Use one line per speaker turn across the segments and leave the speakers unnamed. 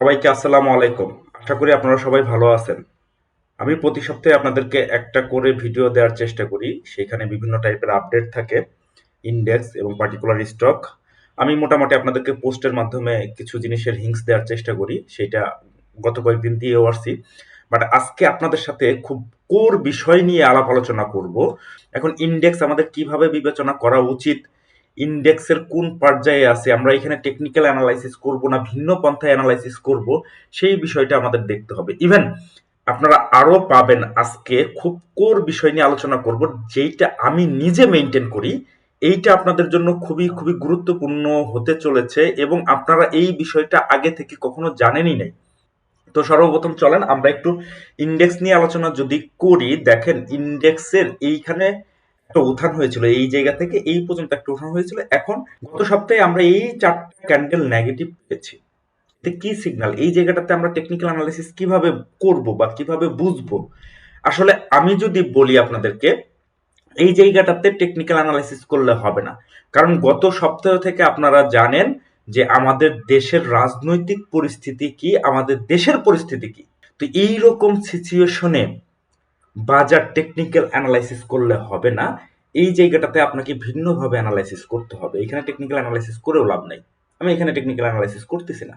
সবাইকে আসসালামু আলাইকুম। আশা করি আপনারা সবাই ভালো আছেন। আমি প্রতি সপ্তাহে আপনাদেরকে একটা করে ভিডিও দেওয়ার চেষ্টা করি। সেখানে বিভিন্ন টাইপের আপডেট থাকে ইন্ডেক্স এবং পার্টিকুলার স্টক আমি মোটামুটি আপনাদেরকে পোস্টের মাধ্যমে কিছু জিনিসের হিংস দেওয়ার চেষ্টা করি, সেটা গত কয়েকদিন দিয়েও আসছি। বাট আজকে আপনাদের সাথে খুব কোর বিষয় নিয়ে আলাপ আলোচনা করব। এখন ইন্ডেক্স আমাদের কীভাবে বিবেচনা করা উচিত ইন্ডেক্সের কোন পর্যায়ে আছে, আমরা এখানে টেকনিক্যাল অ্যানালাইসিস করব না, ভিন্ন পন্থায় অ্যানালাইসিস করব, সেই বিষয়টা আমাদের দেখতে হবে। ইভেন আপনারা আরও পাবেন আজকে খুব কোর বিষয় নিয়ে আলোচনা করব, যেইটা আমি নিজে মেনটেন করি, এইটা আপনাদের জন্য খুবই খুবই গুরুত্বপূর্ণ হতে চলেছে এবং আপনারা এই বিষয়টা আগে থেকে কখনো জানেনই নাই। তো সর্বপ্রথম চলেন, আমরা একটু ইন্ডেক্স নিয়ে আলোচনা যদি করি, দেখেন ইন্ডেক্সের এইখানে একটা উত্থান হয়েছিল এই জায়গা থেকে এই পর্যন্ত একটা উত্থান হয়েছিল। এখন গত সপ্তাহে আমরা এই চারটা ক্যান্ডেল নেগেটিভ পেয়েছি। কি সিগনাল এই জায়গাটাতে আমরা টেকনিক্যাল অ্যানালাইসিস কীভাবে করব বা কীভাবে বুঝব? আসলে আমি যদি বলি আপনাদেরকে, এই জায়গাটাতে টেকনিক্যাল অ্যানালাইসিস করলে হবে না। কারণ গত সপ্তাহ থেকে আপনারা জানেন যে আমাদের দেশের রাজনৈতিক পরিস্থিতি কি? আমাদের দেশের পরিস্থিতি কি? তো এই রকম সিচুয়েশনে বাজার টেকনিক্যাল অ্যানালাইসিস করলে হবে না। এই জায়গাটাতে আপনাকে ভিন্নভাবে অ্যানালাইসিস করতে হবে। এখানে টেকনিক্যাল অ্যানালাইসিস করেও লাভ নাই। আমি এখানে টেকনিক্যাল অ্যানালাইসিস করতেছি না।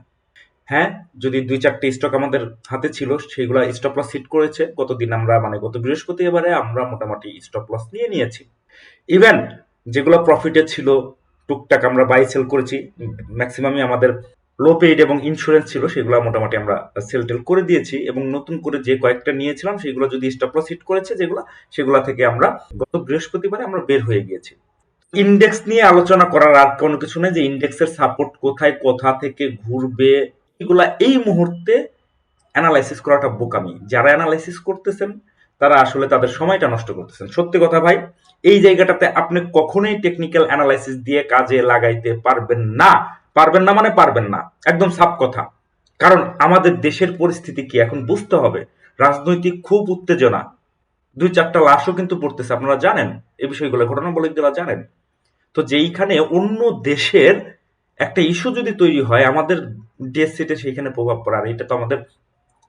হ্যাঁ যদি দুই চারটে স্টক আমাদের হাতে ছিল, সেইগুলো স্টপ লস হিট করেছে। গতদিন আমরা মানে গত বৃহস্পতিবারে আমরা মোটামুটি স্টপ লস নিয়ে নিয়েছি। ইভেন যেগুলো প্রফিটে ছিল, টুকটাক আমরা বাই সেল করেছি। ম্যাক্সিমামই আমাদের লো পেইড এবং ইন্স্যুরেন্স ছিল, সেগুলো মোটামুটি আমরা সেল টেল করে দিয়েছি এবং নতুন করে যে কয়েকটা নিয়েছিলাম, সেগুলো যদি স্টপ লস হিট করেছে যেগুলো, সেগুলো থেকে আমরা গত বৃহস্পতিবারে আমরা বের হয়ে গিয়েছি। ইন্ডেক্স নিয়ে আলোচনা করার আর কোনো কিছু নেই যে ইন্ডেক্সের সাপোর্ট কোথায়, কোথা থেকে ঘুরবে, এগুলা এই মুহূর্তে অ্যানালাইসিস করাটা বোকামি। যারা অ্যানালাইসিস করতেছেন, তারা আসলে তাদের সময়টা নষ্ট করতেছেন। সত্যি কথা ভাই, এই জায়গাটাতে আপনি কখনোই টেকনিক্যাল অ্যানালাইসিস দিয়ে কাজে লাগাইতে পারবেন না। পারবেন না মানে পারবেন না। একদম সাপ কথা। কারণ আমাদের দেশের পরিস্থিতি কি? এখন বুঝতে হবে। রাজনৈতিক খুব উত্তেজনা। দুই চারটা লাশও কিন্তু পড়তেছে, আপনারা জানেন? এই বিষয়গুলো ঘটনা বলে যারা জানেন। তো যেইখানে অন্য দেশের একটা ইস্যু যদি তৈরি হয়, আমাদের দেশ সেটে সেইখানে প্রভাব পড়ার এটা তো আমাদের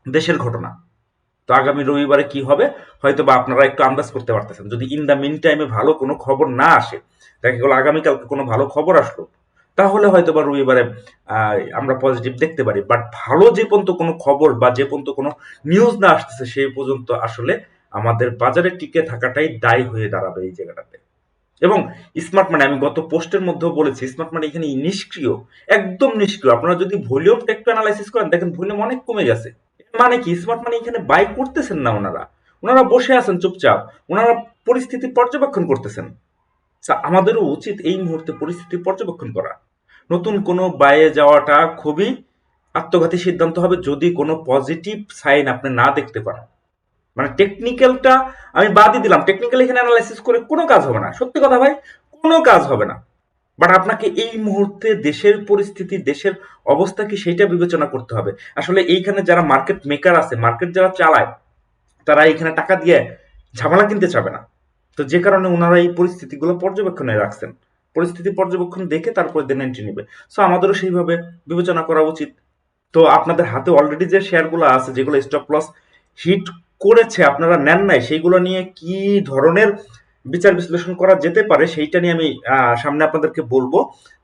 দেশের ঘটনা। তো আগামী রবিবারে কি হবে? হয়তো বা আপনারা একটু আন্দাজ করতে পারতেছেন। যদি ইন দ্য মিন টাইমে ভালো কোনো খবর না আসে, দেখা গেল আগামীকালকে কোনো ভালো খবর আসলো তাহলে হয়তো বা রবিবারে আমরা পজিটিভ দেখতে পারি। বাট ভালো যে পর্যন্ত কোনো খবর বা যে পর্যন্ত কোনো নিউজ না আসতেছে, সেই পর্যন্ত আসলে আমাদের বাজারে টিকে থাকাটাই দায়ী হয়ে দাঁড়াবে এই জায়গাটাতে। এবং স্মার্ট মানে আমি গত পোস্টের মধ্যেও বলেছি স্মার্ট মানি এখানে নিষ্ক্রিয়, একদম নিষ্ক্রিয়। আপনারা যদি ভলিউমটা একটু অ্যানালাইসিস করেন, দেখেন ভলিউম অনেক কমে গেছে। মানে কি? স্মার্ট মানি এখানে বাই করতেছেন না ওনারা। ওনারা বসে আছেন চুপচাপ। ওনারা পরিস্থিতি পর্যবেক্ষণ করতেছেন। আমাদেরও উচিত এই মুহূর্তে পরিস্থিতি পর্যবেক্ষণ করা। নতুন কোনো বাইয়ে যাওয়াটা খুবই আত্মঘাতী সিদ্ধান্ত হবে যদি কোনো পজিটিভ সাইন আপনি না দেখতে পান। মানে টেকনিক্যালটা আমি বাদই দিলাম। টেকনিক্যাল এখানে অ্যানালাইসিস করে কোনো কাজ হবে না। সত্যি কথা ভাই, কোনো কাজ হবে না। বাট আপনাকে এই মুহূর্তে দেশের পরিস্থিতি, দেশের অবস্থা কি সেইটা বিবেচনা করতে হবে। আসলে এইখানে যারা মার্কেট মেকার আছে মার্কেট যারা চালায়, তারা এখানে টাকা দিয়ে ঝামেলা কিনতে চাবে না। তো যে কারণে ওনারা এই পরিস্থিতিগুলো পর্যবেক্ষণে রাখছেন। পরিস্থিতি পর্যবেক্ষণ দেখে তারপরে দেন এন্ট্রি নেবে। সো আমাদেরও সেইভাবে বিবেচনা করা উচিত। তো আপনাদের হাতে অলরেডি যে শেয়ারগুলো আছে, যেগুলো স্টপ লস হিট করেছে, আপনারা নেন নাই, সেইগুলো নিয়ে কি ধরনের বিচার বিশ্লেষণ করা যেতে পারে, সেইটা নিয়ে আমি সামনে আপনাদেরকে বলব।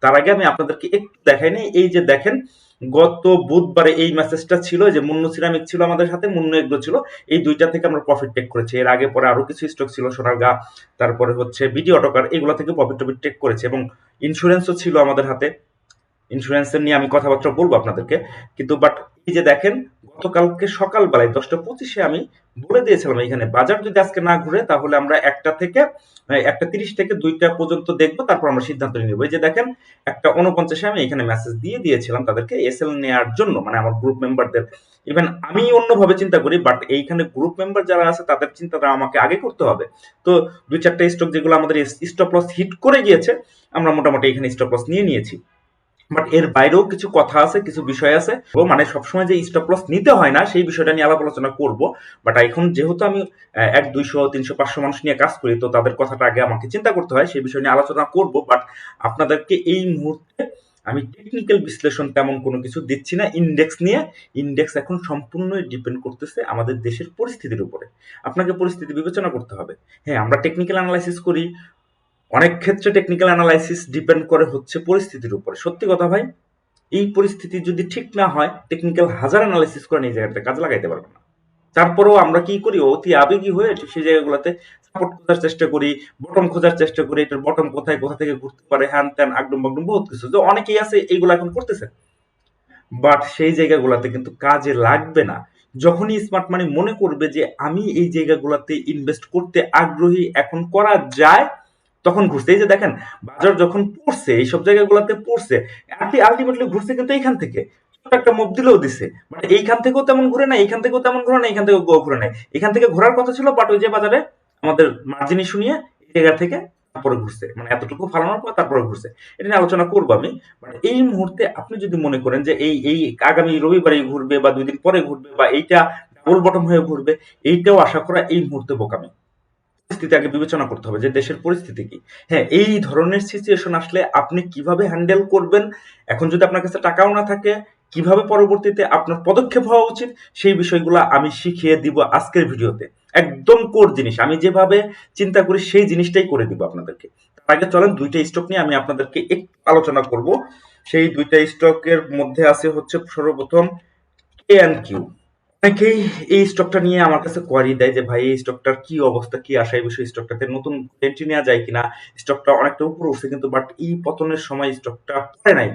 তার আগে আমি আপনাদেরকে একটু দেখাই নি। এই যে দেখেন, গত বুধবারে এই মেসেজটা ছিল যে মুন্নু সিরামিক ছিল আমাদের সাথে, মুন্নু এগ্রো ছিল। এই দুইটা থেকে আমরা প্রফিট টেক করেছি। এর আগে পরে আরও কিছু স্টক ছিল, সোনারগা, তারপরে হচ্ছে বিডি অটোকার এগুলো থেকে প্রফিট টফিট টেক করেছে এবং ইন্স্যুরেন্সও ছিল আমাদের হাতে। ইন্স্যুরেন্সের নিয়ে আমি কথাবার্তা বলব আপনাদেরকে। কিন্তু বাট এই যে দেখেন গতকালকে সকালবেলায় দশটা পঁচিশে আমি বলে দিয়েছিলাম এখানে, বাজার যদি আজকে না ঘুরে তাহলে আমরা একটা থেকে একটা তিরিশ থেকে দুইটা পর্যন্ত দেখব, তারপর আমরা সিদ্ধান্ত নেব। যে দেখেন, একটা উনপঞ্চাশে আমি এখানে মেসেজ দিয়ে দিয়েছিলাম তাদেরকে এস এল নেওয়ার জন্য মানে আমার গ্রুপ মেম্বারদের ইভেন আমি অন্যভাবে চিন্তা করি বাট এইখানে গ্রুপ মেম্বার যারা আছে, তাদের চিন্তাটা আমাকে আগে করতে হবে। তো দুই চারটা স্টক যেগুলো আমাদের স্টপ লস হিট করে গিয়েছে, আমরা মোটামুটি এখানে স্টপ লস নিয়ে নিয়েছি। বাট এর বাইরেও কিছু কথা আছে, কিছু বিষয় আছে। ও মানে সবসময় যে স্টপ লস নিতে হয় না, সেই বিষয়টা নিয়ে আলাপ আলোচনা করব। বাট এখন যেহেতু আমি এক, দুইশো, তিনশো, পাঁচশো মানুষ নিয়ে কাজ করি, তো তাদের কথাটা আগে আমাকে চিন্তা করতে হয়, সেই বিষয় নিয়ে আলোচনা করব। বাট আপনাদেরকে এই মুহূর্তে আমি টেকনিক্যাল বিশ্লেষণ তেমন কোনো কিছু দিচ্ছি না। ইন্ডেক্স নিয়ে ইন্ডেক্স এখন সম্পূর্ণই ডিপেন্ড করতেছে আমাদের দেশের পরিস্থিতির উপরে। আপনাকে পরিস্থিতি বিবেচনা করতে হবে। হ্যাঁ আমরা টেকনিক্যাল অ্যানালাইসিস করি অনেক ক্ষেত্রে টেকনিক্যাল অ্যানালাইসিস ডিপেন্ড করে হচ্ছে পরিস্থিতির উপরে। সত্যি কথা ভাই, এই পরিস্থিতি যদি ঠিক না হয় টেকনিক্যাল হাজার অ্যানালাইসিস করে এই জায়গাতে কাজে লাগাইতে পারবে না। তারপরেও আমরা কি করি? অতি আবেগী হয়ে সেই জায়গাগুলোতে সাপোর্ট খোঁজার চেষ্টা করি বটম খোঁজার চেষ্টা করি, এটার বটম কোথায়, কোথা থেকে ঘুরতে পারে, হ্যান ত্যান, আগডুম, বাগডুম, বহুত কিছু। তো অনেকেই আছে, এইগুলো এখন করতেছে। বাট সেই জায়গাগুলোতে কিন্তু কাজে লাগবে না। যখনই স্মার্ট মানি মনে করবে যে, আমি এই জায়গাগুলোতে ইনভেস্ট করতে আগ্রহী এখন করা যায় তখন ঘুরছে। এই যে দেখেন, বাজার যখন পড়ছে, এইসব জায়গাগুলোতে পড়ছে আলটিমেটলি ঘুরছে কিন্তু এইখান থেকে। একটা মুভ দিলেও দিছে। মানে এইখান থেকেও তেমন ঘুরে না এইখান থেকেও তেমন ঘুরে না এইখান থেকেও ঘুরে নাই। এখান থেকে ঘোরার কথা ছিল বাট ওই যে বাজারে আমাদের মার্জিনি শুনিয়ে এই জায়গা থেকে তারপরে ঘুরছে। মানে এতটুকু ফালানোর পর তারপরে ঘুরছে। এটা নিয়ে আলোচনা করব আমি। মানে এই মুহূর্তে আপনি যদি মনে করেন যে এই এই আগামী রবিবারে ঘুরবে বা দুই দিন পরে ঘুরবে বা এইটা ডাবল বটম হয়ে ঘুরবে, এইটাও আশা করা এই মুহূর্তে বোকামি। পরিস্থিতি আগে বিবেচনা করতে হবে যে দেশের পরিস্থিতি কি। হ্যাঁ এই ধরনের সিচুয়েশন আসলে আপনি কীভাবে হ্যান্ডেল করবেন? এখন যদি আপনার কাছে টাকাও না থাকে, কীভাবে পরবর্তীতে আপনার পদক্ষেপ হওয়া উচিত? সেই বিষয়গুলো আমি শিখিয়ে দিব আজকের ভিডিওতে। একদম কোর জিনিস। আমি যেভাবে চিন্তা করি, সেই জিনিসটাই করে দিব আপনাদেরকে। তার আগে চলেন, দুইটা স্টক নিয়ে আমি আপনাদেরকে একটু আলোচনা করব। সেই দুইটা স্টকের মধ্যে আছে হচ্ছে সর্বপ্রথম কে অ্যান্ড কিউ অনেকেই এই স্টকটা নিয়ে আমার কাছে কোয়ারি দেয় যে, ভাই, এই স্টকটার কি অবস্থা? কি আসা এই বিষয়ে স্টকটাতে নতুন এন্ট্রি নেওয়া যায় কিনা? স্টকটা অনেকটা উপরে উঠছে কিন্তু বাট এই পতনের সময় স্টকটা পড়ে নাই।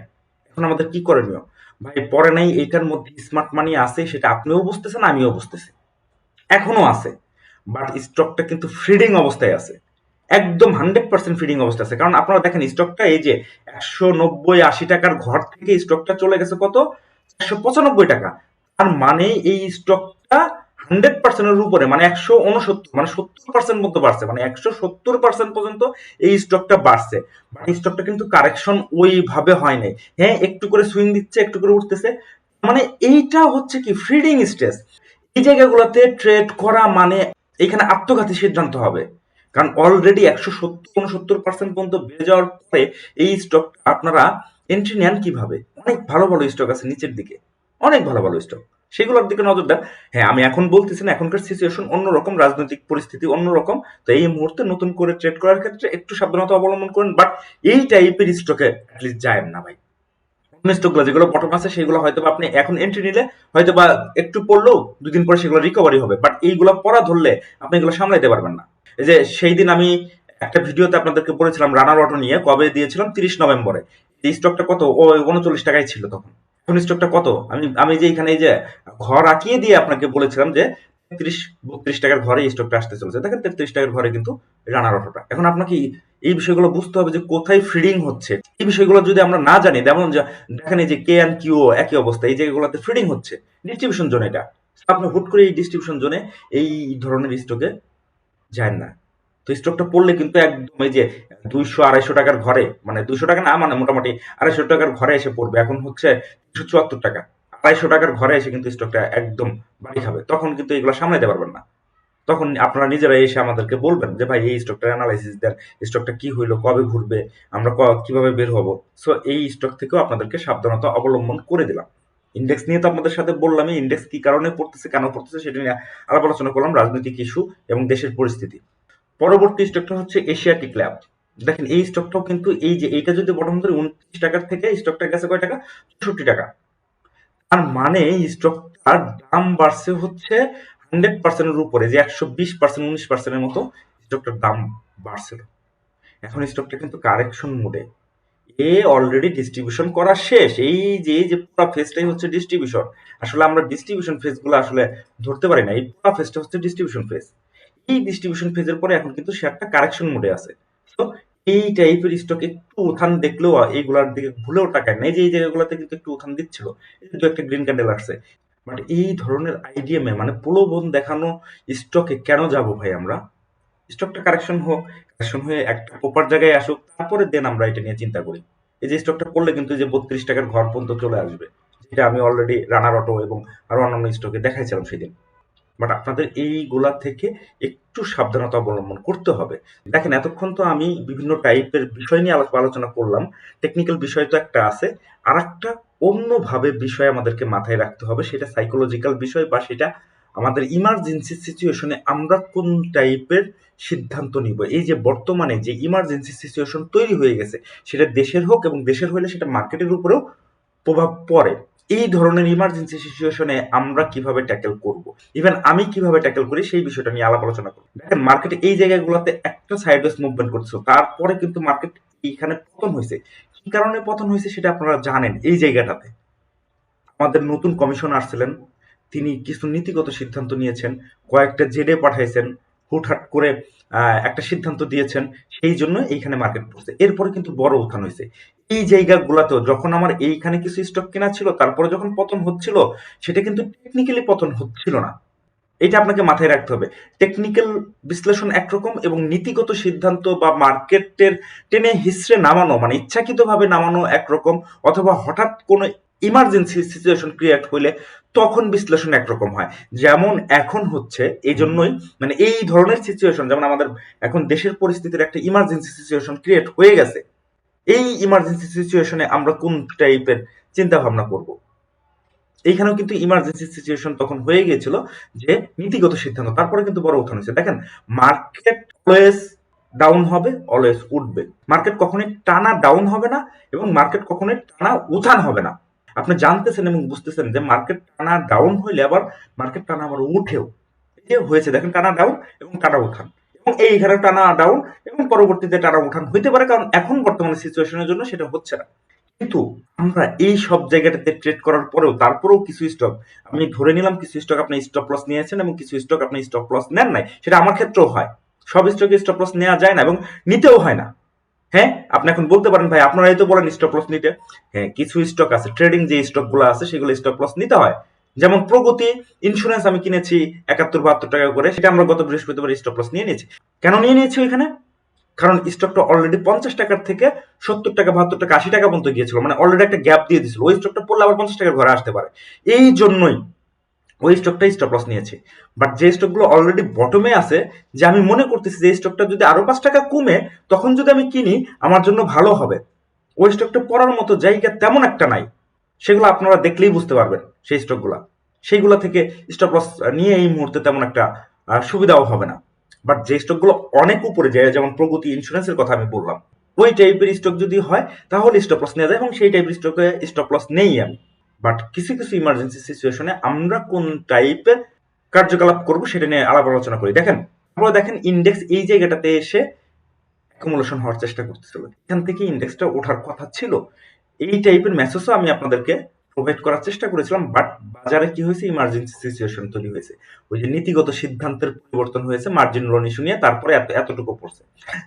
এখন আমাদের কি করণীয়? ভাই পরে নাই এটার মধ্যে স্মার্ট মানি আছে, সেটা আপনিও বুঝতেছেন, আমিও বুঝতেছি। এখনও আছে বাট স্টকটা কিন্তু ফ্রিডিং অবস্থায় আছে। একদম হান্ড্রেড পার্সেন্ট ফিডিং অবস্থা আছে। কারণ আপনারা দেখেন স্টকটা এই যে একশো নব্বই আশি টাকার ঘর থেকে স্টকটা চলে গেছে কত? একশো পঁচানব্বই টাকা। তার মানে এই স্টকটা হান্ড্রেড পার্সেন্টের উপরে মানে একশো উনসত্তর মানে সত্তর পার্সেন্ট মতো বাড়ছে মানে একশো সত্তর পার্সেন্ট পর্যন্ত এই স্টকটা বাড়ছে। মানে স্টকটা কিন্তু কারেকশন ওইভাবে হয় নাই। হ্যাঁ একটু করে সুইং দিচ্ছে, একটু করে উঠতেছে। মানে এইটা হচ্ছে কি ফ্রিডিং স্টেজ এই জায়গাগুলোতে ট্রেড করা মানে এখানে আত্মঘাতী সিদ্ধান্ত হবে। কারণ অলরেডি একশো সত্তর উনসত্তর পার্সেন্ট পর্যন্ত বেড়ে যাওয়ার পরে এই স্টকটা আপনারা এন্ট্রি নেন কীভাবে? অনেক ভালো ভালো স্টক আছে নিচের দিকে। অনেক ভালো ভালো স্টক সেগুলোর দিকে নজর দেন। হ্যাঁ আমি এখন বলতেছি না, এখনকার সিচুয়েশন অন্যরকম, রাজনৈতিক পরিস্থিতি অন্যরকম। তো এই মুহূর্তে নতুন করে ট্রেড করার ক্ষেত্রে একটু সাবধানতা অবলম্বন করেন বাট এই টাইপের স্টকে অ্যাটলিস্ট যায় না ভাই। স্টকগুলো যেগুলো বটম আছে, সেগুলো হয়তো আপনি এখন এন্ট্রি নিলে হয়তো বা একটু পড়লেও দুদিন পরে সেগুলো রিকভারি হবে। বাট এইগুলো পড়া ধরলে আপনি এগুলো সামলাইতে পারবেন না। এই যে সেই দিন আমি একটা ভিডিওতে আপনাদেরকে বলেছিলাম রানার অটো নিয়ে কবে দিয়েছিলাম? তিরিশ নভেম্বরে। এই স্টকটা কত? ও উনচল্লিশ টাকায় ছিল তখন। এখন স্টকটা কত? আমি আমি যে এখানে এই যে ঘর আঁকিয়ে দিয়ে আপনাকে বলেছিলাম যে তেত্রিশ বত্রিশ টাকার ঘরে এই স্টকটা আসতে চলেছে। দেখেন তেত্রিশ টাকার ঘরে কিন্তু রানার অটোটা। এখন আপনাকে এই বিষয়গুলো বুঝতে হবে যে কোথায় ফিডিং হচ্ছে। এই বিষয়গুলো যদি আমরা না জানি, যেমন দেখেন এই যে কে অ্যান্ড কিউ একই অবস্থা, এই জায়গাগুলোতে ফিডিং হচ্ছে। ডিস্ট্রিবিউশন জোন এটা। আপনি হুট করে এই ডিস্ট্রিবিউশন জোনে এই ধরনের স্টকে যায় না। তো স্টকটা পড়লে কিন্তু একদম এই যে দুইশো আড়াইশো টাকার ঘরে মানে দুইশো টাকা না মানে মোটামুটি আড়াইশো টাকার ঘরে এসে পড়বে। এখন হচ্ছে দুশো চুয়াত্তর টাকা। আড়াইশো টাকার ঘরে এসে কিন্তু স্টকটা একদম বাড়ি খাবে। তখন কিন্তু এগুলো সামলাতে পারবেন না। তখন আপনারা নিজেরা এসে আমাদেরকে বলবেন যে, ভাই, এই স্টকটার অ্যানালাইসিস দেন। স্টকটা কি হইল? কবে ঘুরবে? আমরা কীভাবে বের হব? সো এই স্টক থেকেও আপনাদেরকে সাবধানতা অবলম্বন করে দিলাম। ইন্ডেক্স নিয়ে তো আপনাদের সাথে বললাম ইন্ডেক্স কি কারণে পড়তেছে, কেন পড়তেছে সেটা নিয়ে আলাপ আলোচনা করলাম, রাজনৈতিক ইস্যু এবং দেশের পরিস্থিতি। পরবর্তী স্টকটা হচ্ছে এশিয়াটিক ল্যাব দেখেন, এই স্টকটাও কিন্তু এই যে, এইটা যদি বটম ধরে উনত্রিশ টাকার থেকে স্টকটা গেছে কয় টাকা? চৌষট্টি টাকা। তার মানে স্টকটার দাম বাড়ছে হচ্ছে হান্ড্রেড পার্সেন্টের উপরে, যে একশো বিশ পার্সেন্ট উনিশ পার্সেন্টের মতো স্টকটার দাম বাড়ছিল। এখন স্টকটা কিন্তু কারেকশন মোডে এ অলরেডি ডিস্ট্রিবিউশন করা শেষ। এই যে এই যে পুরো ফেজটাই হচ্ছে ডিস্ট্রিবিউশন আসলে আমরা ডিস্ট্রিবিউশন ফেজগুলো আসলে ধরতে পারি না। এই পুরো ফেজটা হচ্ছে ডিস্ট্রিবিউশন ফেজ এই ডিস্ট্রিবিউশন ফেজের পরে এখন কিন্তু শেয়ারটা কারেকশন মোডে আছে। তো এই টাইপের স্টক একটু উত্থান দেখলেও এইগুলার দিকে ভুলেও টাকায় নাই। যে এই জায়গাগুলোতে কিন্তু একটু উত্থান দিচ্ছিল দু একটা গ্রিন ক্যান্ডেল আসছে। বাট এই ধরনের আইডিএমে মানে প্রলোভন দেখানো স্টকে কেন যাব ভাই আমরা? স্টকটা কারেকশন হোক কারেকশন হয়ে একটা প্রপার জায়গায় আসুক, তারপরে দেন আমরা এটা নিয়ে চিন্তা করি। এই যে স্টকটা করলে কিন্তু যে বত্রিশ টাকার ঘর পর্যন্ত চলে আসবে, যেটা আমি অলরেডি রানার অটো এবং আরও অন্যান্য স্টকে দেখাইছিলাম সেদিন। বাট আপনাদের এই এইগুলা থেকে একটু সাবধানতা অবলম্বন করতে হবে। দেখেন, এতক্ষণ তো আমি বিভিন্ন টাইপের বিষয় নিয়ে আলাপ আলোচনা করলাম। টেকনিক্যাল বিষয় তো একটা আছে। আর একটা অন্যভাবে বিষয় আমাদেরকে মাথায় রাখতে হবে, সেটা সাইকোলজিক্যাল বিষয় বা সেটা আমাদের ইমার্জেন্সি সিচুয়েশনে আমরা কোন টাইপের সিদ্ধান্ত নিব। এই যে বর্তমানে যে ইমার্জেন্সি সিচুয়েশন তৈরি হয়ে গেছে, সেটা দেশের হোক এবং দেশের হলে সেটা মার্কেটের উপরেও প্রভাব পড়ে। এই ধরনের ইমার্জেন্সি সিচুয়েশনে আমরা কীভাবে ট্যাকেল করব? ইভেন আমি কীভাবে ট্যাকেল করি সেই বিষয়টা নিয়ে আলাপ আলোচনা করি দেখেন মার্কেটে এই জায়গাগুলোতে একটা সাইডওয়েজ মুভমেন্ট করছিল তারপরে কিন্তু মার্কেট এইখানে পতন হয়েছে। কি কারণে পতন হয়েছে সেটা আপনারা জানেন এই জায়গাটাতে। আমাদের নতুন কমিশনার ছিলেন। তিনি কিছু নীতিগত সিদ্ধান্ত নিয়েছেন। কয়েকটা জেডে পাঠাইছেন। হুটহাট করে একটা সিদ্ধান্ত দিয়েছেন। সেই জন্য এইখানে মার্কেট পড়ছে। এরপরে কিন্তু বড় উত্থান হয়েছে। এই জায়গাগুলোতেও যখন আমার এইখানে কিছু স্টক কেনা ছিল, তারপরে যখন পতন হচ্ছিল, সেটা কিন্তু টেকনিক্যালি পতন হচ্ছিল না। এটা আপনাকে মাথায় রাখতে হবে। টেকনিক্যাল বিশ্লেষণ একরকম এবং নীতিগত সিদ্ধান্ত বা মার্কেটের টেনে হিসড়ে নামানো মানে ইচ্ছাকৃতভাবে নামানো একরকম অথবা হঠাৎ কোনো ইমার্জেন্সি সিচুয়েশন ক্রিয়েট হইলে তখন বিশ্লেষণ একরকম হয়। যেমন এখন হচ্ছে এই জন্যই মানে এই ধরনের সিচুয়েশন যেমন আমাদের এখন দেশের পরিস্থিতির একটা ইমার্জেন্সি সিচুয়েশন ক্রিয়েট হয়ে গেছে। এই ইমার্জেন্সি সিচুয়েশনে আমরা কোন টাইপের চিন্তা ভাবনা করব? এইখানেও কিন্তু ইমার্জেন্সি সিচুয়েশন তখন হয়ে গিয়েছিল যে নীতিগত সিদ্ধান্ত, তারপরে কিন্তু বড় উত্থান হয়েছে। দেখেন মার্কেট অলওয়েজ ডাউন হবে অলওয়েজ উঠবে। মার্কেট কখনোই টানা ডাউন হবে না এবং মার্কেট কখনোই টানা উত্থান হবে না। আপনি জানতেছেন এবং বুঝতেছেন যে মার্কেট টানা ডাউন হইলে আবার মার্কেট টানা আবার উঠেও। হয়েছে, দেখেন টানা ডাউন এবং টানা উত্থান। এইখানে টানা ডাউন এবং পরবর্তীতে টানা উত্থান হইতে পারে, কারণ এখন বর্তমানে সিচুয়েশনের জন্য সেটা হচ্ছে না। কিন্তু আমরা এই সব জায়গাটাতে ট্রেড করার পরেও তারপরেও কিছু স্টক আমি ধরে নিলাম কিছু স্টক আপনি স্টপ লস নিয়েছেন এবং কিছু স্টক আপনি স্টপ লস নেন নাই, সেটা আমার ক্ষেত্রেও হয়। সব স্টকে স্টপ লস নেওয়া যায় না এবং নিতেও হয় না। হ্যাঁ? আপনি এখন বলতে পারেন, ভাই, আপনারাই তো বলেন স্টপ লস নিতে। হ্যাঁ কিছু স্টক আছে ট্রেডিং যে স্টকগুলো আছে, সেগুলো স্টপ লস নিতে হয়। যেমন প্রগতি ইন্স্যুরেন্স আমি কিনেছি একাত্তর, বাহাত্তর টাকা করে, সেটা আমরা গত বৃহস্পতিবার স্টপ লস নিয়ে নিয়েছি। কেন নিয়ে নিয়েছি ওইখানে? কারণ স্টকটা অলরেডি পঞ্চাশ টাকার থেকে সত্তর টাকা, বাহাত্তর টাকা, আশি টাকা পর্যন্ত গিয়েছিল। মানে অলরেডি একটা গ্যাপ দিয়ে দিয়েছিল। ওই স্টকটা পড়লে আবার পঞ্চাশ টাকার ঘরে আসতে পারে। এই জন্যই ওই স্টকটা স্টপ লস নিয়েছি। বাট যে স্টকগুলো অলরেডি বটমে আছে, যে আমি মনে করতেছি যে স্টকটা যদি আরও পাঁচ টাকা কমে, তখন যদি আমি কিনি, আমার জন্য ভালো হবে। ওই স্টকটা পড়ার মতো জায়গা তেমন একটা নাই। সেগুলো আপনারা দেখলেই বুঝতে পারবেন সেই স্টকগুলা সেইগুলো থেকে স্টপ লস নিয়ে এই মুহূর্তে তেমন একটা সুবিধাও হবে না। বাট যে স্টকগুলো অনেক উপরে যায়, যেমন প্রগতি ইন্স্যুরেন্সের কথা আমি বললাম, ওই টাইপের স্টক যদি হয়, তাহলে স্টপ লস নেওয়া যায় এবং সেই টাইপের স্টকে স্টপ লস নেই আমি। বাট কিছু কিছু ইমার্জেন্সি সিচুয়েশনে আমরা কোন টাইপের কার্যকলাপ করব সেটা নিয়ে আলাপ আলোচনা করি। দেখেন, আপনারা দেখেন ইন্ডেক্স এই জায়গাটাতে এসে অ্যাকুমুলেশন হওয়ার চেষ্টা করতেছিল। এখান থেকে ইন্ডেক্সটা ওঠার কথা ছিল। এই টাইপের মেসেজও আমি আপনাদেরকে প্রোভাইড করার চেষ্টা করেছিলাম বাট বাজারে কি হয়েছে? ইমার্জেন্সি সিচুয়েশন তৈরি হয়েছে। ওই যে নীতিগত সিদ্ধান্তের পরিবর্তন হয়েছে মার্জিন লোন ইস্যু নিয়ে, তারপরে এত, এতটুকু পড়ছে।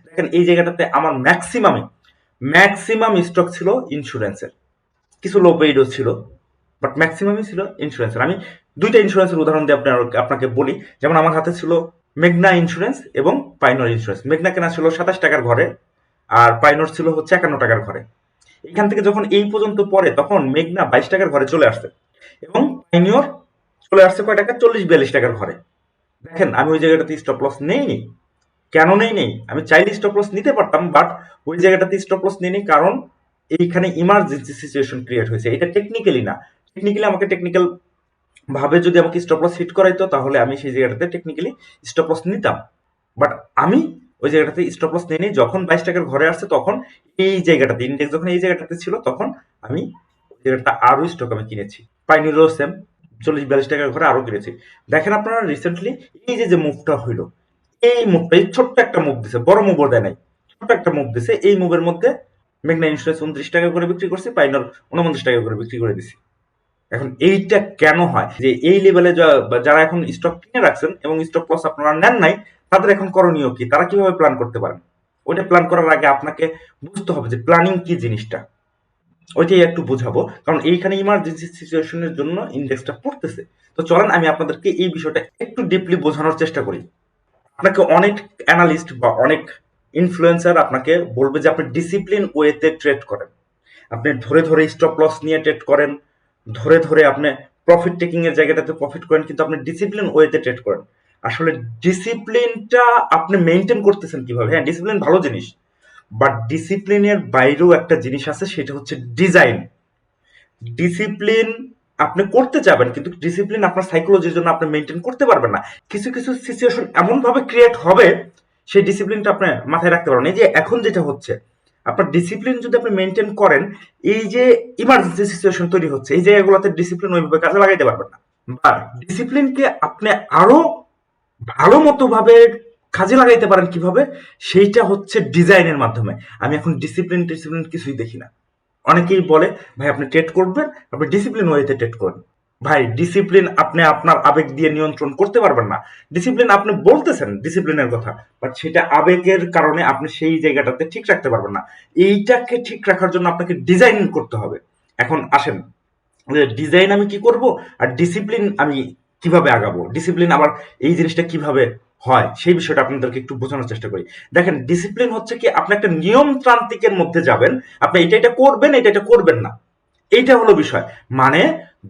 দেখেন, এই জায়গাটাতে আমার ম্যাক্সিমামে ম্যাক্সিমাম স্টক ছিল ইন্স্যুরেন্সের কিছু লো পেইডও ছিল বাট ম্যাক্সিমামই ছিল ইন্স্যুরেন্সের আমি দুইটা ইন্স্যুরেন্সের উদাহরণ দিয়ে আপনার, আপনাকে বলি। যেমন আমার হাতে ছিল মেঘনা ইন্স্যুরেন্স এবং পাইনর ইন্স্যুরেন্স মেঘনা কেনা ছিল সাতাশ টাকার ঘরে, আর পাইনর ছিল হচ্ছে একান্ন টাকার ঘরে। এখান থেকে যখন এই পর্যন্ত পরে তখন মেঘনা বাইশ টাকার ঘরে চলে আসছে। এবং পাইনিয়র চলে আসছে কয় টাকা? চল্লিশ বিয়াল্লিশ টাকার ঘরে। দেখেন, আমি ওই জায়গাটাতে স্টপ লস নেইনি। কেন নেই নেই আমি চাইলে স্টপ লস নিতে পারতাম বাট ওই জায়গাটাতে স্টপ লস নেই কারণ এইখানে ইমার্জেন্সি সিচুয়েশন ক্রিয়েট হয়েছে। এটা টেকনিক্যালি না। টেকনিক্যালি আমাকে টেকনিক্যাল ভাবে যদি আমাকে স্টপ লস হিট করাইতো, তাহলে আমি সেই জায়গাটাতে টেকনিক্যালি স্টপ লস নিতাম। বাট আমি ওই জায়গাটাতে স্টপ লস নিয়ে নিই। যখন বাইশ টাকার ঘরে আসছে, তখন এই জায়গাটাতে ইন্ডেক্স যখন এই জায়গাটাতে ছিল, তখন আমি ওই জায়গাটা আরও স্টক আমি কিনেছি। পাইনিরও সেম চল্লিশ, বিয়াল্লিশ টাকার ঘরে আরও কিনেছি। দেখেন আপনারা রিসেন্টলি এই যে যে মুভটা হইল, এই মুভটা এই ছোট্ট একটা মুভ দিছে, বড় মুভও দেয় নাই। ছোট্ট একটা মুভ দিছে, এই মুভের মধ্যে মেঘনা ইন্স্যুরেন্স উনত্রিশ টাকা করে বিক্রি করছি পাইনর উনপঞ্চাশ টাকা করে বিক্রি করে দিছি। এখন এইটা কেন হয়? যে এই লেভেলে যারা এখন স্টক কিনে রাখছেন এবং স্টক লস আপনারা নেন নাই তাদের এখন করণীয় কি? তারা কীভাবে প্ল্যান করতে পারেন? ওইটা প্ল্যান করার আগে আপনাকে বুঝতে হবে যে প্ল্যানিং কি জিনিসটা। ওইটাই একটু বোঝাবো। কারণ এইখানে ইমার্জেন্সি সিচুয়েশনের জন্য ইন্ডেক্সটা পড়তেছে। তো চলেন, আমি আপনাদেরকে এই বিষয়টা একটু ডিপলি বোঝানোর চেষ্টা করি। আপনাকে অনেক অ্যানালিস্ট বা অনেক ইনফ্লুয়েন্সার আপনাকে বলবে যে আপনি ডিসিপ্লিন ওয়েতে ট্রেড করেন। আপনি ধরে ধরে স্টপ লস নিয়ে ট্রেড করেন। ধরে ধরে আপনি প্রফিট টেকিং এর জায়গাটাতে প্রফিট করেন, কিন্তু আপনি ডিসিপ্লিন ওয়েতে ট্রেড করেন। আসলে ডিসিপ্লিনটা আপনি মেনটেন করতেছেন কীভাবে? হ্যাঁ ডিসিপ্লিন ভালো জিনিস বাট ডিসিপ্লিনের বাইরেও একটা জিনিস আছে, সেটা হচ্ছে ডিজাইন ডিসিপ্লিন আপনি করতে চাবেন কিন্তু ডিসিপ্লিন আপনার সাইকোলজির জন্য আপনি মেনটেন করতে পারবেন না। কিছু কিছু সিচুয়েশন এমনভাবে ক্রিয়েট হবে, সেই ডিসিপ্লিনটা আপনি মাথায় রাখতে পারবেন এই যে এখন যেটা হচ্ছে, আপনার ডিসিপ্লিন যদি আপনি মেনটেন করেন, এই যে ইমার্জেন্সি সিচুয়েশন তৈরি হচ্ছে, এই জায়গাগুলোতে ডিসিপ্লিন ওইভাবে কাজে লাগাইতে পারবেন না। বা ডিসিপ্লিনকে আপনি আরও ভালো মতো ভাবে কাজে লাগাইতে পারেন কীভাবে? সেইটা হচ্ছে ডিজাইনের মাধ্যমে। আমি এখন ডিসিপ্লিন ডিসিপ্লিন কিছুই দেখি না। অনেকেই বলে, ভাই, আপনি ট্রেড করবেন, আপনি ডিসিপ্লিন ওয়েতে ট্রেড করেন। ভাই ডিসিপ্লিন আপনি আপনার আবেগ দিয়ে নিয়ন্ত্রণ করতে পারবেন না। ডিসিপ্লিন আপনি বলতেছেন ডিসিপ্লিনের কথা বাট সেটা আবেগের কারণে আপনি সেই জায়গাটাতে ঠিক রাখতে পারবেন না। এইটাকে ঠিক রাখার জন্য আপনাকে ডিজাইন করতে হবে। এখন আসেন ডিজাইন আমি কি করব, আর ডিসিপ্লিন আমি কীভাবে আগাবো? ডিসিপ্লিন আবার এই জিনিসটা কীভাবে হয়? সেই বিষয়টা আপনাদেরকে একটু বোঝানোর চেষ্টা করি। দেখেন ডিসিপ্লিন হচ্ছে কি, আপনি একটা নিয়ম ত্রান্তিকের মধ্যে যাবেন, আপনি এটা এটা করবেন, এটা এটা করবেন না। এইটা হলো বিষয়। মানে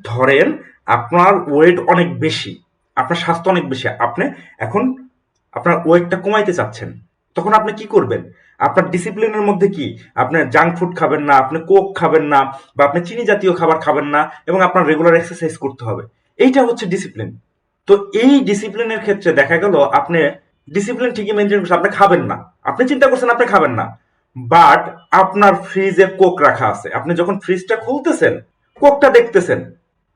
ধরেন আপনার ওয়েট অনেক বেশি, আপনার স্বাস্থ্য অনেক বেশি, আপনি এখন আপনার ওয়েটটা কমাইতে চাচ্ছেন, তখন আপনি কি করবেন? আপনার ডিসিপ্লিনের মধ্যে কি? আপনি জাঙ্ক ফুড খাবেন না, আপনি কোক খাবেন না, বা আপনি চিনি জাতীয় খাবার খাবেন না, এবং আপনার রেগুলার এক্সারসাইজ করতে হবে। এইটা হচ্ছে ডিসিপ্লিন তো এই ডিসিপ্লিনের ক্ষেত্রে দেখা গেল আপনি ডিসিপ্লিন ঠিকই মেনটেন করছেন, আপনি খাবেন না। আপনি চিন্তা করছেন আপনি খাবেন না। বাট আপনার ফ্রিজে কোক রাখা আছে। আপনি যখন ফ্রিজটা খুলতেছেন কোকটা দেখতেছেন,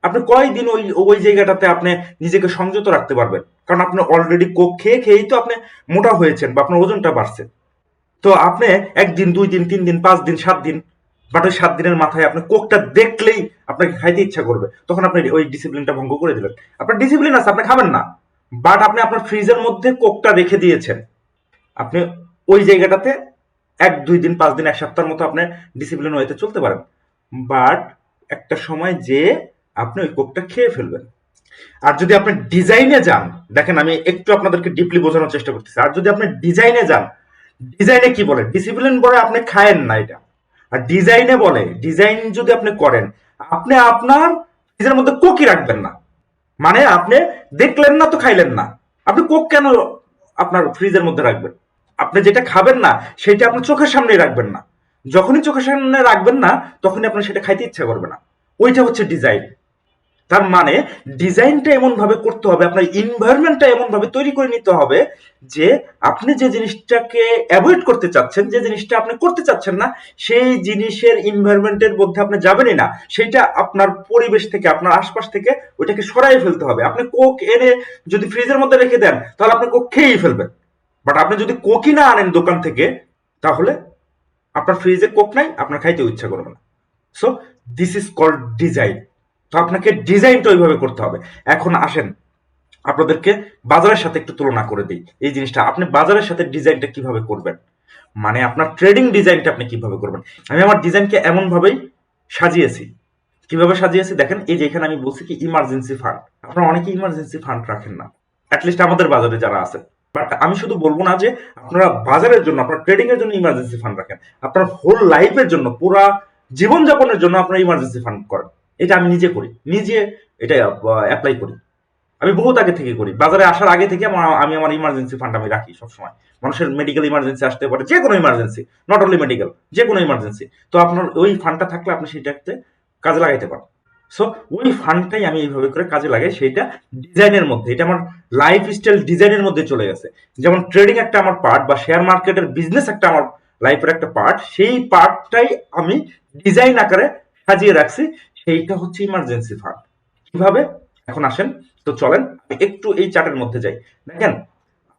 আপনি কয়দিন ওই ওই জায়গাটাতে আপনি নিজেকে সংযত রাখতে পারবেন? কারণ আপনি অলরেডি কোক খেয়ে খেয়েই তো আপনি মোটা হয়েছেন বা আপনার ওজনটা বাড়ছে। তো আপনি একদিন, দুই দিন, তিন দিন, পাঁচ দিন, সাত দিন বাট ওই সাত দিনের মাথায় আপনি কোকটা দেখলেই আপনাকে খাইতে ইচ্ছা করবে। তখন আপনি ওই ডিসিপ্লিনটা ভঙ্গ করে দিলেন। আপনার ডিসিপ্লিন আছে, আপনি খাবেন না। বাট আপনি আপনার ফ্রিজের মধ্যে কোকটা রেখে দিয়েছেন। আপনি ওই জায়গাটাতে এক, দুই দিন, পাঁচ দিন, এক সপ্তাহের মতো আপনি ডিসিপ্লিন ওয়েতে চলতে পারেন। বাট একটা সময় যে আপনি ওই কোকটা খেয়ে ফেলবেন। আর যদি আপনি ডিজাইনে যান, দেখেন আমি একটু আপনাদেরকে ডিপলি বোঝানোর চেষ্টা করতেছি। আর যদি আপনি ডিজাইনে যান ডিজাইনে কি বলে? ডিসিপ্লিন বলে আপনি খায়েন না এটা। আর ডিজাইনে বলে, ডিজাইন যদি আপনি করেন, আপনি আপনার নিজের মধ্যে কোকি রাখবেন না। মানে আপনি দেখলেন না তো খাইলেন না। আপনি কোক কেন আপনার ফ্রিজের মধ্যে রাখবেন? আপনি যেটা খাবেন না, সেটা আপনার চোখের সামনেই রাখবেন না। যখনই চোখের সামনে রাখবেন না, তখনই আপনার সেটা খাইতে ইচ্ছা করবে না। ওইটা হচ্ছে ডিজাইন। তার মানে ডিজাইনটা এমন ভাবে করতে হবে, আপনার এমন ভাবে তৈরি করে নিতে হবে যে আপনি যে জিনিসটাকে অ্যাভয়েড করতে চাচ্ছেন, যে জিনিসটা আপনি করতে চাচ্ছেন না, সেই জিনিসের ইনভায়রনমেন্টের মধ্যে আপনি যাবেনই না। সেটা আপনার পরিবেশ থেকে, আপনার আশপাশ থেকে ওইটাকে সরাই ফেলতে হবে। আপনি কোক এনে যদি ফ্রিজের মধ্যে রেখে দেন, তাহলে আপনি কোক খেয়েই ফেলবেন। বাট আপনি যদি কোকই না আনেন দোকান থেকে, তাহলে আপনার ফ্রিজে কোক নাই, আপনার খাইতে ইচ্ছা করবে না। So this is called design তো আপনাকে ডিজাইনটা ওইভাবে করতে হবে। এখন আসেন, আপনাদেরকে বাজারের সাথে একটু তুলনা করে দিই। এই জিনিসটা, আপনি বাজারের সাথে ডিজাইনটা কীভাবে করবেন? মানে আপনার ট্রেডিং ডিজাইনটা আপনি কীভাবে করবেন? আমি আমার ডিজাইনকে এমন ভাবেই সাজিয়েছি। কীভাবে সাজিয়েছি? দেখেন, এই যে এখানে আমি বলছি কি ইমার্জেন্সি ফান্ড আপনারা অনেকে ইমার্জেন্সি ফান্ড রাখেন না। অ্যাটলিস্ট আমাদের বাজারে যারা আছেন বাট আমি শুধু বলব না যে, আপনারা বাজারের জন্য, আপনার ট্রেডিং এর জন্য ইমার্জেন্সি ফান্ড রাখেন। আপনার হোল লাইফের জন্য, পুরা জীবনযাপনের জন্য আপনারা ইমার্জেন্সি ফান্ড করেন। এটা আমি নিজে করি। নিজে এটা অ্যাপ্লাই করি। আমি বহুত আগে থেকে করি। বাজারে আসার আগে থেকে আমার- আমি আমার ইমার্জেন্সি ফান্ড আমি রাখি সবসময়। মানুষের মেডিকেল ইমার্জেন্সি আসতে পারে যে কোনো ইমার্জেন্সি নট অনলি মেডিকেল যে কোনো ইমার্জেন্সি তো আপনার ওই ফান্ডটা থাকলে আপনি সেটাতে কাজে লাগাইতে পারেন। সো ওই ফান্ডটাই আমি এইভাবে করে কাজে লাগাই, সেইটা ডিজাইনের মধ্যে, এটা আমার লাইফ স্টাইল ডিজাইনের মধ্যে চলে গেছে। যেমন ট্রেডিং একটা আমার পার্ট বা শেয়ার মার্কেটের বিজনেস একটা আমার লাইফের একটা পার্ট সেই পার্টটাই আমি ডিজাইন আকারে সাজিয়ে রাখছি। সেইটা হচ্ছে ইমার্জেন্সি ফান্ড কীভাবে? এখন আসেন, তো চলেন, একটু এই চার্টের মধ্যে যাই। দেখেন,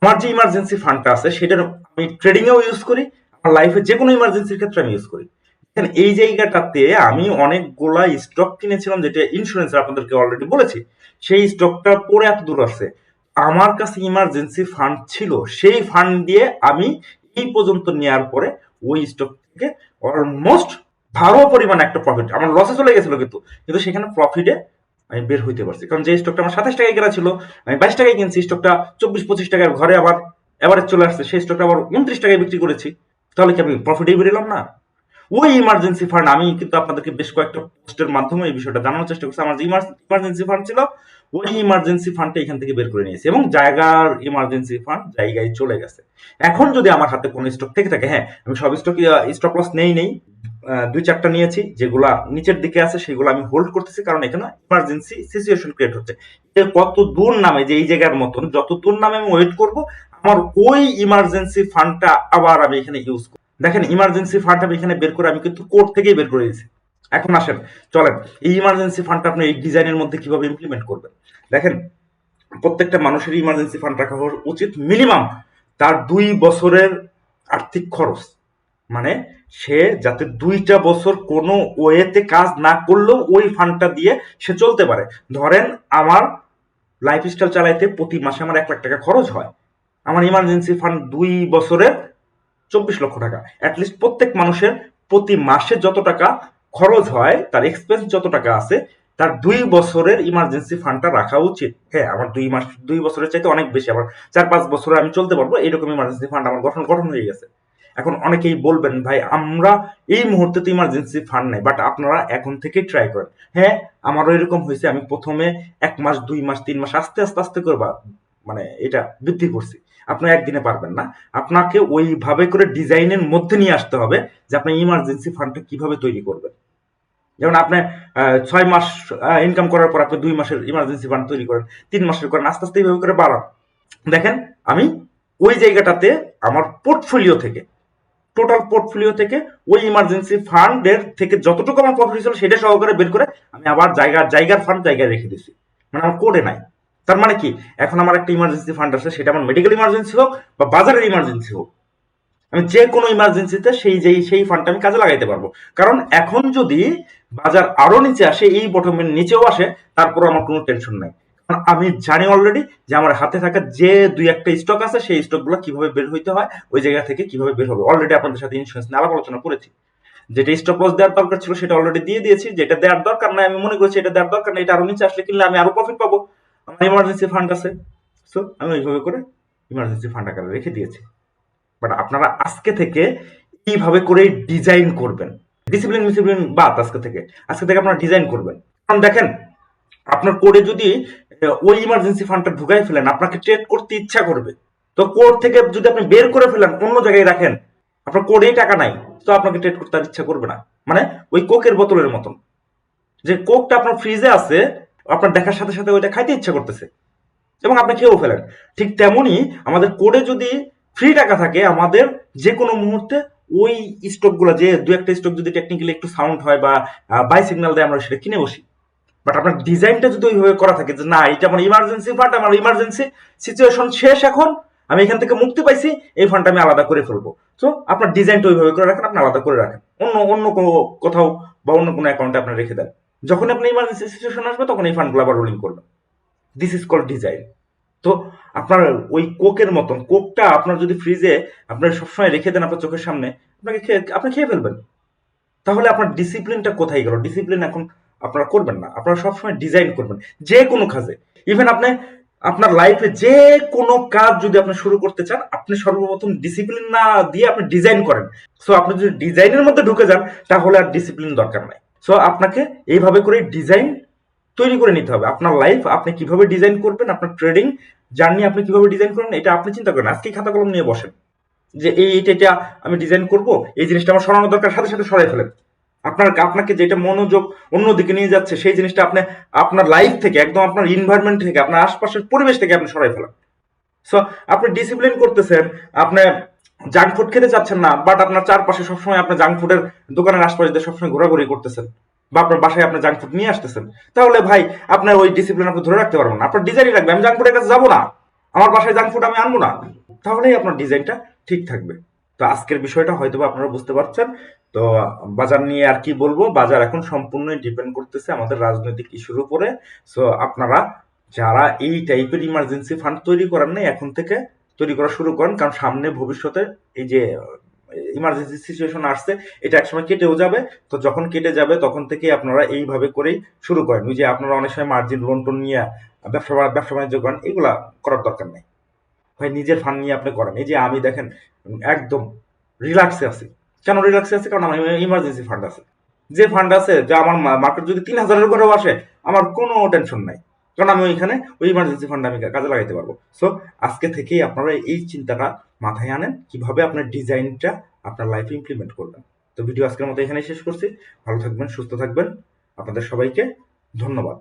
আমার যে ইমার্জেন্সি ফান্ডটা আছে, সেটার আমি ট্রেডিং এও ইউজ করি, আমার লাইফে যে কোনো ইমার্জেন্সির ক্ষেত্রে আমি ইউজ করি। দেখেন, এই জায়গাটাতে আমি অনেকগুলা স্টক কিনেছিলাম, যেটা ইন্স্যুরেন্স আপনাদেরকে অলরেডি বলেছি। সেই স্টকটা পরে এত দূর আসছে আমার কাছে ইমার্জেন্সি ফান্ড ছিল, সেই ফান্ড দিয়ে আমি এই পর্যন্ত নেওয়ার পরে ওই স্টক থেকে অলমোস্ট ভালো পরিমাণে একটা প্রফিট আমার লসে চলে গেছিল কিন্তু কিন্তু সেখানে প্রফিটে আমি বের হইতে পারছি। কারণ যে স্টকটা আমার সাতাশ টাকায় কেনা ছিল, আমি বাইশ টাকায় কিনছি স্টকটা চব্বিশ পঁচিশ টাকার ঘরে আবার এভারেজ চলে আসছে, সেই স্টকটা আবার উনত্রিশ টাকায় বিক্রি করেছি। তাহলে কি আমি প্রফিটেই বেরোলাম না? ওই ইমার্জেন্সি ফান্ড আমি কিন্তু আপনাদেরকে বেশ কয়েকটা পোস্টের মাধ্যমে এই বিষয়টা জানানোর চেষ্টা করছি। আমার যে ইমার্জেন্সি ফান্ড ছিল, ওই ইমার্জেন্সি ফান্ডটা এখান থেকে বের করে নিয়েছি এবং জায়গার ইমার্জেন্সি ফান্ড জায়গায় চলে গেছে। এখন যদি আমার হাতে কোনো স্টক থেকে থাকে হ্যাঁ আমি সব স্টক স্টক লস নেই নেই দুই চারটা নিয়েছি, যেগুলা নিচের দিকে আছে, সেগুলো আমি হোল্ড করতেছি কারণ এখানে ইমার্জেন্সি সিচুয়েশন ক্রিয়েট হচ্ছে। কত দূর নামে যে এই জায়গার মতন, যত দূর নামে আমি ওয়েট করব, আমার ওই ইমার্জেন্সি ফান্ডটা আবার আমি এখানে ইউজ করব। দেখেন ইমার্জেন্সি ফান্ড আমি এখানে বের করে আমি কিন্তু কোর্ট থেকেই বের করে দিয়েছি। এখন আসেন, চলেন, এই ইমার্জেন্সি ফান্ডটা আপনি এই ডিজাইনের মধ্যে কীভাবে ইমপ্লিমেন্ট করবেন? দেখেন, প্রত্যেকটা মানুষের ইমার্জেন্সি ফান্ড রাখা উচিত মিনিমাম তার দুই বছরের আর্থিক খরচ। মানে সে যাতে দুইটা বছর কোনো ওয়েতে কাজ না করলেও ওই ফান্ডটা দিয়ে সে চলতে পারে। ধরেন আমার লাইফস্টাইল চালাইতে প্রতি মাসে আমার এক লাখ টাকা খরচ হয়। আমার ইমার্জেন্সি ফান্ড দুই বছরের চব্বিশ লক্ষ টাকা। অ্যাটলিস্ট প্রত্যেক মানুষের প্রতি মাসে যত টাকা খরচ হয়, তার এক্সপেন্স যত টাকা আছে, তার দুই বছরের ইমার্জেন্সি ফান্ডটা রাখা উচিত। হ্যাঁ আমার দুই মাস, দুই বছরের চাইতে অনেক বেশি। আমার চার পাঁচ বছরে আমি চলতে পারব। এইরকম ইমার্জেন্সি ফান্ড আমার গঠন গঠন হয়ে গেছে। এখন অনেকেই বলবেন, ভাই, আমরা এই মুহূর্তে তো ইমার্জেন্সি ফান্ড নেই বাট আপনারা এখন থেকে ট্রাই করেন। হ্যাঁ আমারও এরকম হয়েছে, আমি প্রথমে এক মাস, দুই মাস, তিন মাস আস্তে আস্তে আস্তে করে বা- মানে এটা বৃদ্ধি করছি। আপনি একদিনে পারবেন না। আপনাকে ওইভাবে করে ডিজাইনের মধ্যে নিয়ে আসতে হবে যে আপনি ইমার্জেন্সি ফান্ডটা কীভাবে তৈরি করবেন। যেমন আপনি ছয় মাস ইনকাম করার পর আপনি দুই মাসের ইমার্জেন্সি ফান্ড তৈরি করেন, তিন মাসের করেন, আস্তে আস্তে এইভাবে করে বাড়ান। দেখেন, আমি ওই জায়গাটাতে আমার পোর্টফোলিও থেকে টোটাল পোর্টফোলিও থেকে ওই ইমার্জেন্সি ফান্ডের থেকে যতটুকু আমার প্রফিট ছিল সেটা সহকারে বের করে আমি আবার জায়গার জায়গার ফান্ড জায়গায় রেখে দিচ্ছি মানে আমার কোডে নাই। তার মানে কি? এখন আমার একটা ইমার্জেন্সি ফান্ড আছে, সেটা আমার মেডিকেল ইমার্জেন্সি হোক বা বাজারের ইমার্জেন্সি হোক। আমি যে কোনো ইমার্জেন্সিতে সেই যেই, সেই ফান্ডটা আমি কাজে লাগাইতে পারব। কারণ এখন যদি বাজার আরও নিচে আসে, এই বটমের নিচেও আসে তারপর আমার কোনো টেনশন নাই। আমি জানি অলরেডি যে আমার হাতে থাকা যে দুই একটা স্টক আছে, সেই স্টকগুলো কীভাবে বের হইতে হয়, ওই জায়গা থেকে কীভাবে বের হবে। অলরেডি আপনাদের সাথে ইন্স্যুরেন্স নিয়ে আলাপ আলোচনা করেছি। যেটা স্টপ লস দেওয়ার দরকার ছিল, সেটা অলরেডি দিয়ে দিয়েছি। যেটা দেওয়ার দরকার নাই, আমি মনে করছি এটা দেওয়ার দরকার নেই, এটা আরও নিচে আসলে কিনলে আমি আরও প্রফিট পাবো। আমার ইমার্জেন্সি ফান্ড আছে। সো আমি ওইভাবে করে ইমার্জেন্সি ফান্ড আকারে রেখে দিয়েছি। বাট আপনারা আজকে থেকে এইভাবে করে ডিজাইন করবেন। ডিসিপ্লিন ডিসিপ্লিন বাদ আজকে থেকে। আজকে থেকে আপনারা ডিজাইন করবেন। কারণ দেখেন, আপনার কোডে যদি ওই ইমার্জেন্সি ফান্ডটা ঢুকাই ফেলেন, আপনাকে ট্রেড করতে ইচ্ছা করবে। তো কোড থেকে যদি আপনি বের করে ফেলেন, অন্য জায়গায় রাখেন, আপনার কোডেই টাকা নাই, তো আপনাকে ট্রেড করতে আর ইচ্ছা করবে না। মানে ওই কোকের বোতলের মতন। যে কোকটা আপনার ফ্রিজে আছে, আপনার দেখার সাথে সাথে ওইটা খাইতে ইচ্ছা করতেছে। এবং আপনি খেয়েও ফেলেন। ঠিক তেমনই আমাদের কোডে যদি ফ্রি টাকা থাকে, আমাদের যে কোনো মুহূর্তে ওই স্টকগুলো যে দু একটা স্টক যদি টেকনিক্যালি একটু সাউন্ড হয় বা বাই সিগন্যাল দেয়, আমরা সেটা কিনে বসি। বাট আপনার ডিজাইনটা যদি ওইভাবে করা থাকে যে না, এটা আমার ইমার্জেন্সি ফান্ড আমার ইমার্জেন্সি সিচুয়েশন শেষ এখন, আমি এখান থেকে মুক্তি পাইছি, এই ফান্ডটা আমি আলাদা করে ফেলব। তো আপনার ডিজাইনটা ওইভাবে করে রাখেন, আপনি আলাদা করে রাখেন। অন্য অন্য কোনো কোথাও বা অন্য কোনো অ্যাকাউন্টে আপনি রেখে দেন। যখন আপনি ইমার্জেন্সি সিচুয়েশন আসবে, তখন এই ফান্ডগুলো আবার রোলিং করবেন। দিস ইজ কল ডিজাইন তো আপনার ওই কোকের মতন, কোকটা আপনার যদি ফ্রিজে আপনার সবসময় রেখে দেন আপনার চোখের সামনে, আপনাকে খেয়ে, আপনি খেয়ে ফেলবেন। তাহলে আপনার ডিসিপ্লিনটা কোথায় গেল? ডিসিপ্লিন এখন আপনারা করবেন না। আপনারা সবসময় ডিজাইন করবেন, যে কোনো কাজে। ইভেন আপনি, আপনার লাইফে যে কোনো কাজ যদি আপনি শুরু করতে চান, আপনি সর্বপ্রথম ডিসিপ্লিন না দিয়ে আপনি ডিজাইন করেন। সো আপনি যদি ডিজাইনের মধ্যে ঢুকে যান, তাহলে আর ডিসিপ্লিন দরকার নাই। সো আপনাকে এইভাবে করে ডিজাইন তৈরি করে নিতে হবে। আপনার লাইফ আপনি কীভাবে ডিজাইন করবেন, আপনার ট্রেডিং জার্নি আপনি কীভাবে ডিজাইন করবেন এটা আপনি চিন্তা করেন আজকে খাতা কলম নিয়ে বসেন। যে এই, এটা এটা আমি ডিজাইন করব, এই জিনিসটা আমার সরানো দরকার, সাথে সাথে সরাই ফেলেন। আপনার আপনাকে যেটা মনোযোগ অন্যদিকে নিয়ে যাচ্ছে, সেই জিনিসটা আপনি আপনার লাইফ থেকে, একদম আপনার ইনভায়রনমেন্ট থেকে, আপনার আশপাশের পরিবেশ থেকে আপনি সরাই ফেলেন। সো আপনি ডিসিপ্লিন করতেছেন, আপনি জাঙ্ক ফুড খেতে চাচ্ছেন না বাট আপনার চারপাশে সবসময় আপনি জাঙ্ক ফুডের দোকানের আশপাশে সবসময় ঘোরাঘুরি করতেছেন, বা আপনার বাসায় আপনি জাঙ্ক ফুড নিয়ে আসতেছেন, তাহলে ভাই আপনার ওই ডিসিপ্লিন আপনি ধরে রাখতে পারবেন না। আপনার ডিজাইনই রাখবে, আমি জাঙ্ক ফুডের কাছে যাব না, আমার বাসায় জাঙ্ক ফুড আমি আনব না। তাহলেই আপনার ডিজাইনটা ঠিক থাকবে। তো আজকের বিষয়টা হয়তো আপনারা বুঝতে পারছেন তো বাজার নিয়ে আর কি বলব? বাজার এখন সম্পূর্ণই ডিপেন্ড করতেছে আমাদের রাজনৈতিক ইস্যুর উপরে। সো আপনারা যারা এই টাইপের ইমার্জেন্সি ফান্ড তৈরি করেন না এখন থেকে তৈরি করা শুরু করেন। কারণ সামনে ভবিষ্যতে এই যে ইমার্জেন্সি সিচুয়েশন আসছে, এটা একসময় কেটেও যাবে। তো যখন কেটে যাবে, তখন থেকেই আপনারা এইভাবে করেই শুরু করেন। যে আপনারা অনেক সময় মার্জিন লোন টোন নিয়ে ব্যবসা ব্যবসা বাণিজ্য করেন, এগুলা করার দরকার নেই। ভাই, নিজের ফান্ড নিয়ে আপনি করেন। এই যে আমি দেখেন, একদম রিল্যাক্সে আছি। কেন রিল্যাক্সে আছে? কারণ আমার ইমার্জেন্সি ফান্ড আছে। যে ফান্ড আছে, যা আমার মার্কেট যদি তিন হাজারের উপরেও আসে, আমার কোনো টেনশন নাই। কারণ আমি ওইখানে ওই ইমার্জেন্সি ফান্ড আমি কাজে লাগাইতে পারব। সো আজকে থেকেই আপনারা এই চিন্তাটা মাথায় আনেন, কীভাবে আপনার ডিজাইনটা আপনার লাইফে ইমপ্লিমেন্ট করবেন। তো ভিডিও আজকের মতো এখানে শেষ করছি। ভালো থাকবেন, সুস্থ থাকবেন। আপনাদের সবাইকে ধন্যবাদ।